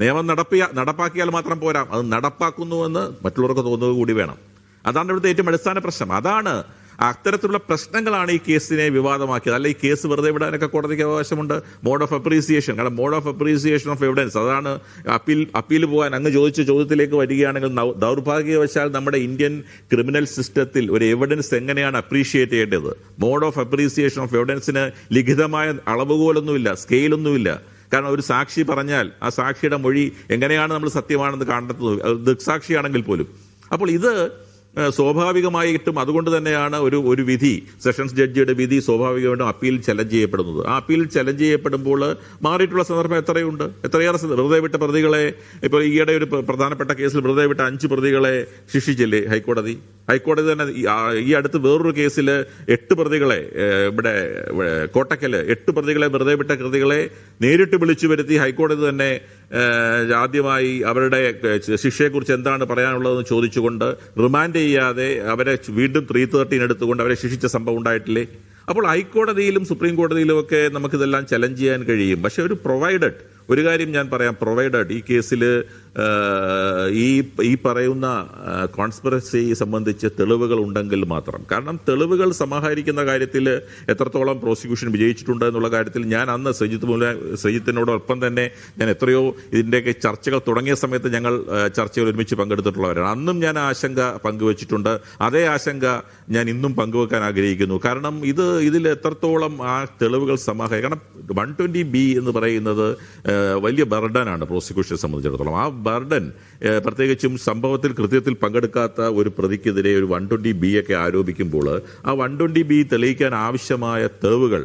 നിയമം നടപ്പിയ നടപ്പാക്കിയാൽ മാത്രം പോരാ. അത് നടപ്പാക്കുന്നുവെന്ന് മറ്റുള്ളവർക്ക് തോന്നുക കൂടി വേണം. അതാണ് ഇവിടുത്തെ ഏറ്റവും അടിസ്ഥാന പ്രശ്നം. അതാണ് അത്തരത്തിലുള്ള പ്രശ്നങ്ങളാണ് ഈ കേസിനെ വിവാദമാക്കിയത്. അല്ല ഈ കേസ് വെറുതെ വിടാനൊക്കെ കോടതിക്ക് അവകാശമുണ്ട്? മോഡ് ഓഫ് അപ്രീസിയേഷൻ കാരണം mode of appreciation of evidence അതാണ് അപ്പീൽ അപ്പീൽ പോകാൻ അങ്ങ് ചോദിച്ച ചോദ്യത്തിലേക്ക് വരികയാണെങ്കിൽ ദൗർഭാഗ്യവശാൽ നമ്മുടെ ഇന്ത്യൻ ക്രിമിനൽ സിസ്റ്റത്തിൽ ഒരു എവിഡൻസ് എങ്ങനെയാണ് അപ്രീഷിയേറ്റ് ചെയ്യേണ്ടത്? മോഡ് ഓഫ് അപ്രീസിയേഷൻ ഓഫ് എവിഡൻസിന് ലിഖിതമായ അളവുകോലൊന്നുമില്ല സ്കെയിലൊന്നുമില്ല കാരണം ഒരു സാക്ഷി പറഞ്ഞാൽ ആ സാക്ഷിയുടെ മൊഴി എങ്ങനെയാണ് നമ്മൾ സത്യമാണെന്ന് കണ്ടെത്തുന്നത് അത് ദൃക്സാക്ഷിയാണെങ്കിൽ പോലും. അപ്പോൾ ഇത് സ്വാഭാവികമായിട്ടും അതുകൊണ്ട് തന്നെയാണ് ഒരു ഒരു വിധി സെഷൻസ് ജഡ്ജിയുടെ വിധി സ്വാഭാവികമായിട്ടും അപ്പീൽ ചലഞ്ച് ചെയ്യപ്പെടുന്നത്. ആ അപ്പീൽ ചലഞ്ച് ചെയ്യപ്പെടുമ്പോൾ മാറിയിട്ടുള്ള സന്ദർഭം എത്രയുണ്ട്? എത്രയേറെ വെറുതെ വിട്ട പ്രതികളെ ഇപ്പോൾ ഈയിടെ ഒരു പ്ര- പ്രധാനപ്പെട്ട കേസിൽ വെറുതെ വിട്ട അഞ്ച് പ്രതികളെ ശിക്ഷിച്ചില്ലേ ഹൈക്കോടതി? ഹൈക്കോടതി തന്നെ ഈ- അടുത്ത് വേറൊരു കേസിൽ എട്ട് പ്രതികളെ ഇവിടെ കോട്ടക്കൽ എട്ട് പ്രതികളെ വെറുതെ വിട്ട കൃതികളെ നേരിട്ട് വിളിച്ചു വരുത്തി ഹൈക്കോടതി തന്നെ ആദ്യമായി അവരുടെ ശിക്ഷയെക്കുറിച്ച് എന്താണ് പറയാനുള്ളതെന്ന് ചോദിച്ചുകൊണ്ട് റിമാൻഡ് ചെയ്യാതെ അവരെ വീണ്ടും ത്രീ തേർട്ടീൻ എടുത്തുകൊണ്ട് അവരെ ശിക്ഷിച്ച സംഭവം ഉണ്ടായിട്ടില്ലേ? അപ്പോൾ ഹൈക്കോടതിയിലും സുപ്രീം കോടതിയിലും ഒക്കെ നമുക്കിതെല്ലാം ചലഞ്ച് ചെയ്യാൻ കഴിയും. പക്ഷെ ഒരു പ്രൊവൈഡഡ് ഒരു കാര്യം ഞാൻ പറയാം പ്രൊവൈഡഡ് ഈ കേസിൽ ഈ ഈ പറയുന്ന കോൺസ്പിറസി സംബന്ധിച്ച് തെളിവുകൾ ഉണ്ടെങ്കിൽ മാത്രം. കാരണം തെളിവുകൾ സമാഹരിക്കുന്ന കാര്യത്തിൽ എത്രത്തോളം പ്രോസിക്യൂഷൻ വിജയിച്ചിട്ടുണ്ട് എന്നുള്ള കാര്യത്തിൽ ഞാൻ അന്ന് സജിത്ത് മൂല സജിത്തിനോടൊപ്പം തന്നെ ഞാൻ എത്രയോ ഇതിന്റെയൊക്കെ ചർച്ചകൾ തുടങ്ങിയ സമയത്ത് ഞങ്ങൾ ചർച്ചയിൽ ഒരുമിച്ച് പങ്കെടുത്തിട്ടുള്ളവരാണ്. അന്നും ഞാൻ ആശങ്ക പങ്കുവച്ചിട്ടുണ്ട്. അതേ ആശങ്ക ഞാൻ ഇന്നും പങ്കുവെക്കാൻ ആഗ്രഹിക്കുന്നു. കാരണം ഇത് ഇതിൽ എത്രത്തോളം ആ തെളിവുകൾ സമാഹരി കാരണം വൺ ട്വന്റി ബി എന്ന് പറയുന്നത് വലിയ ബർഡനാണ് പ്രോസിക്യൂഷനെ സംബന്ധിച്ചിടത്തോളം. ആ ബർഡൻ പ്രത്യേകിച്ചും സംഭവത്തിൽ കൃത്യത്തിൽ പങ്കെടുക്കാത്ത ഒരു പ്രതിക്കെതിരെ ഒരു വൺ ട്വന്റി ബി ഒക്കെ ആരോപിക്കുമ്പോൾ ആ വൺ ട്വന്റി ബി തെളിയിക്കാൻ ആവശ്യമായ തെളിവുകൾ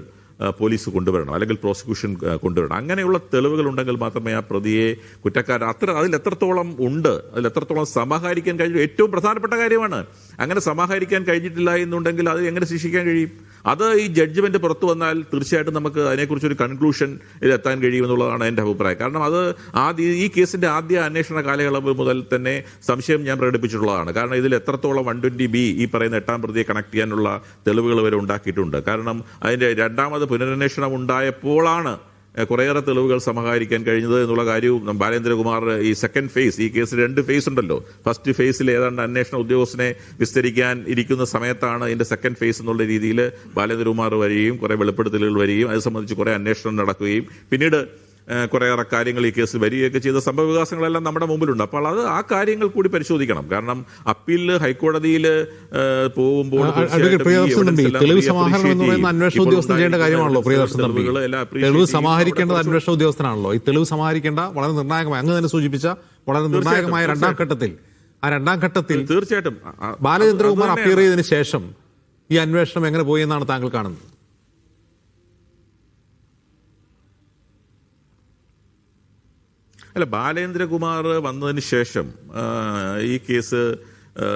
പോലീസ് കൊണ്ടുവരണം അല്ലെങ്കിൽ പ്രോസിക്യൂഷൻ കൊണ്ടുവരണം. അങ്ങനെയുള്ള തെളിവുകൾ ഉണ്ടെങ്കിൽ മാത്രമേ ആ പ്രതിയെ കുറ്റക്കാരൻ അത്ര അതിൽ എത്രത്തോളം ഉണ്ട് അതിൽ എത്രത്തോളം സമാഹരിക്കാൻ കഴിഞ്ഞു ഏറ്റവും പ്രധാനപ്പെട്ട കാര്യമാണ്. അങ്ങനെ സമാഹരിക്കാൻ കഴിഞ്ഞിട്ടില്ല എന്നുണ്ടെങ്കിൽ അത് എങ്ങനെ ശിക്ഷിക്കാൻ കഴിയും? അത് ഈ ജഡ്ജ്മെന്റ് പുറത്തു വന്നാൽ തീർച്ചയായിട്ടും നമുക്ക് അതിനെക്കുറിച്ച് ഒരു കൺക്ലൂഷൻ എത്താൻ കഴിയുമെന്നുള്ളതാണ് എന്റെ അഭിപ്രായം. കാരണം അത് ആദ്യ ഈ കേസിന്റെ ആദ്യ അന്വേഷണ കാലയളവ് മുതൽ തന്നെ സംശയം ഞാൻ പ്രകടിപ്പിച്ചിട്ടുള്ളതാണ്. കാരണം ഇതിൽ എത്രത്തോളം വൺ ട്വന്റി ബി ഈ പറയുന്ന എട്ടാം പ്രതിയെ കണക്ട് ചെയ്യാനുള്ള തെളിവുകൾ വരെ ഉണ്ടാക്കിയിട്ടുണ്ട്. കാരണം അതിന്റെ രണ്ടാമത് പുനരന്വേഷണം ഉണ്ടായപ്പോഴാണ് കുറേയേറെ തെളിവുകൾ സമാഹരിക്കാൻ കഴിഞ്ഞത് എന്നുള്ള കാര്യവും ബാലേന്ദ്രകുമാർ ഈ സെക്കൻഡ് ഫേസ് ഈ കേസിൽ രണ്ട് ഫേസ് ഉണ്ടല്ലോ. ഫസ്റ്റ് ഫേസിൽ ഏതാണ്ട് അന്വേഷണ ഉദ്യോഗസ്ഥനെ വിസ്തരിക്കാൻ ഇരിക്കുന്ന സമയത്താണ് ഇതിന്റെ സെക്കൻഡ് ഫേസ് എന്നുള്ള രീതിയിൽ ബാലേന്ദ്രകുമാർ വരികയും കുറേ വെളിപ്പെടുത്തലുകൾ വരികയും അത് സംബന്ധിച്ച് കുറേ അന്വേഷണം നടക്കുകയും. പിന്നീട് കുറേയേറെ കാര്യങ്ങൾ ഈ കേസ് വരികയൊക്കെ ചെയ്ത സംഭവ വികാസങ്ങളെല്ലാം നമ്മുടെ മുമ്പിലുണ്ട്. അപ്പോൾ അത് ആ കാര്യങ്ങൾ കൂടി പരിശോധിക്കണം. കാരണം അപ്പീലിൽ ഹൈക്കോടതിയിൽ പോകുമ്പോൾ. അന്വേഷണ ഉദ്യോഗസ്ഥൻ ചെയ്യേണ്ട കാര്യമാണല്ലോ തെളിവ്. സമാഹരിക്കേണ്ടത് അന്വേഷണ ഉദ്യോഗസ്ഥനാണല്ലോ. ഈ തെളിവ് സമാഹരിക്കേണ്ട വളരെ നിർണായകമായ അങ്ങ് തന്നെ സൂചിപ്പിച്ച വളരെ നിർണായകമായ രണ്ടാം ഘട്ടത്തിൽ ആ രണ്ടാം ഘട്ടത്തിൽ തീർച്ചയായിട്ടും. ബാലചന്ദ്രകുമാർ അപ്പീർ അപ്പിയർ ചെയ്തതിനു ശേഷം ഈ അന്വേഷണം എങ്ങനെ പോയി എന്നാണ് താങ്കൾ കാണുന്നത്? അല്ല ബാലേന്ദ്രകുമാർ വന്നതിന് ശേഷം ഈ കേസ്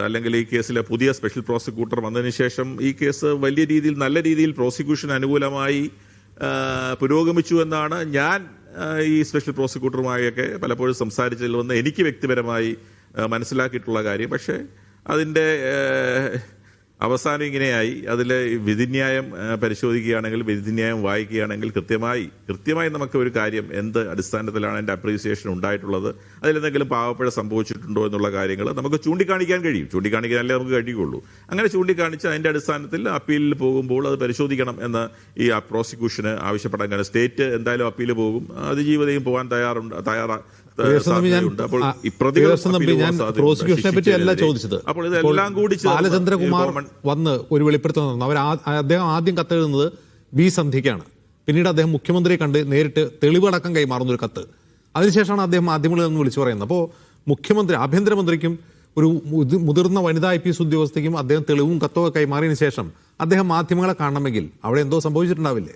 അല്ലെങ്കിൽ ഈ കേസിലെ പുതിയ സ്പെഷ്യൽ പ്രോസിക്യൂട്ടർ വന്നതിന് ശേഷം ഈ കേസ് വലിയ രീതിയിൽ നല്ല രീതിയിൽ പ്രോസിക്യൂഷൻ അനുകൂലമായി പുരോഗമിച്ചു എന്നാണ് ഞാൻ ഈ സ്പെഷ്യൽ പ്രോസിക്യൂട്ടറുമായൊക്കെ പലപ്പോഴും സംസാരിച്ചതിൽ വന്ന് എനിക്ക് വ്യക്തിപരമായി മനസ്സിലാക്കിയിട്ടുള്ള കാര്യം. പക്ഷേ അതിന്റെ അവസാനം ഇങ്ങനെയായി. അതിൽ വിധിന്യായം പരിശോധിക്കുകയാണെങ്കിൽ വിധിന്യായം വായിക്കുകയാണെങ്കിൽ കൃത്യമായി കൃത്യമായി നമുക്ക് ഒരു കാര്യം എന്ത് അടിസ്ഥാനത്തിലാണ് എന്റെ അപ്രീസിയേഷൻ ഉണ്ടായിട്ടുള്ളത് അതിലെന്തെങ്കിലും പാവപ്പഴ സംഭവിച്ചിട്ടുണ്ടോ എന്നുള്ള കാര്യങ്ങൾ നമുക്ക് ചൂണ്ടിക്കാണിക്കാൻ കഴിയും. ചൂണ്ടിക്കാണിക്കാനല്ലേ നമുക്ക് കഴിയുള്ളൂ. അങ്ങനെ ചൂണ്ടിക്കാണിച്ച് അതിന്റെ അടിസ്ഥാനത്തിൽ അപ്പീലിൽ പോകുമ്പോൾ അത് പരിശോധിക്കണം എന്ന് ഈ പ്രോസിക്യൂഷന് ആവശ്യപ്പെടാൻ കാരണം സ്റ്റേറ്റ് എന്തായാലും അപ്പീൽ പോകും. അതിജീവിതയും പോകാൻ തയ്യാറുണ്ട് തയ്യാറാ പ്രോസിക്യൂഷനെ പറ്റി അല്ല ചോദിച്ചത്. ബാലചന്ദ്രകുമാർ വന്ന് ഒരു വെളിപ്പെടുത്തൽ നടന്നു അവർ അദ്ദേഹം ആദ്യം കത്തെഴുതുന്നത് ബി സന്ധിക്കാണ് പിന്നീട് അദ്ദേഹം മുഖ്യമന്ത്രിയെ കണ്ട് നേരിട്ട് തെളിവടക്കം കൈമാറുന്ന ഒരു കത്ത്. അതിനുശേഷമാണ് അദ്ദേഹം മാധ്യമങ്ങളിൽ നിന്ന് വിളിച്ചു പറയുന്നത്. അപ്പോൾ മുഖ്യമന്ത്രി ആഭ്യന്തരമന്ത്രിക്കും ഒരു മുതി- മുതിർന്ന വനിതാ ഐ പി എസ് ഉദ്യോഗസ്ഥയ്ക്കും അദ്ദേഹം തെളിവും കത്തൊക്കെ കൈമാറിയതിനു ശേഷം അദ്ദേഹം മാധ്യമങ്ങളെ കാണണമെങ്കിൽ അവിടെ എന്തോ സംഭവിച്ചിട്ടുണ്ടാവില്ലേ?